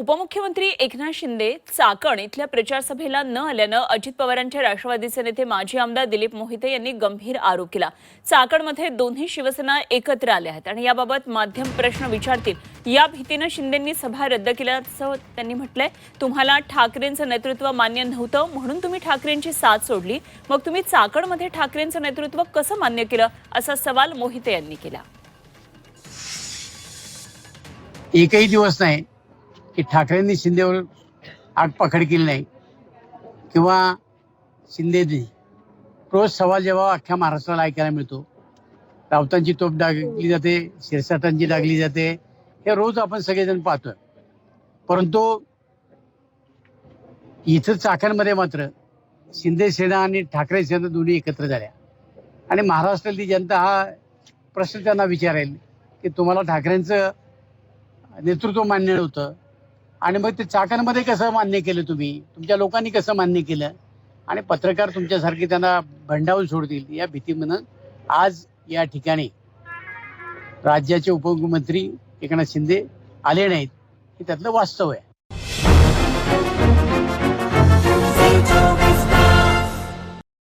उपमुख्यमंत्री एकनाथ शिंदे चाकण इथल्या प्रचारसभेला न आल्यानं अजित पवारांच्या राष्ट्रवादीचे नेते माजी आमदार दिलीप मोहिते यांनी गंभीर आरोप केला. चाकणमध्ये दोन्ही शिवसेना एकत्र आल्या आहेत आणि याबाबत माध्यम प्रश्न विचारतील. या भीतीनं शिंदेंनी सभा रद्द केल्याचं त्यांनी म्हटलंय. तुम्हाला ठाकरेंचं नेतृत्व मान्य नव्हतं म्हणून तुम्ही ठाकरेंची साथ सोडली. मग तुम्ही चाकणमध्ये ठाकरेंचं नेतृत्व कसं मान्य केलं असा सवाल मोहिते यांनी केला. एकही दिवस नाही की ठाकरेंनी शिंदेवर आगपाखड केली नाही किंवा शिंदेनी रोज सवाल जेव्हा अख्ख्या महाराष्ट्राला ऐकायला मिळतो राऊतांची तोप डागली जाते शिरसाटांची डागली जाते हे रोज आपण सगळेजण पाहतोय. परंतु इथं चाकणमध्ये मात्र शिंदे सेना आणि ठाकरे सेना दोन्ही एकत्र झाल्या. आणि महाराष्ट्रातली जनता हा प्रश्न त्यांना विचारेल की तुम्हाला ठाकरेंचं नेतृत्व मान्य नव्हतं आणि मग ते चाकणमध्ये कसं मान्य केलं तुम्ही? तुमच्या लोकांनी कसं मान्य केलं? आणि पत्रकार तुमच्यासारखे त्यांना भंडावून सोडतील या भीतीमधून आज या ठिकाणी राज्याचे उपमुख्यमंत्री एकनाथ शिंदे आले नाहीत. हे त्यातलं वास्तव आहे.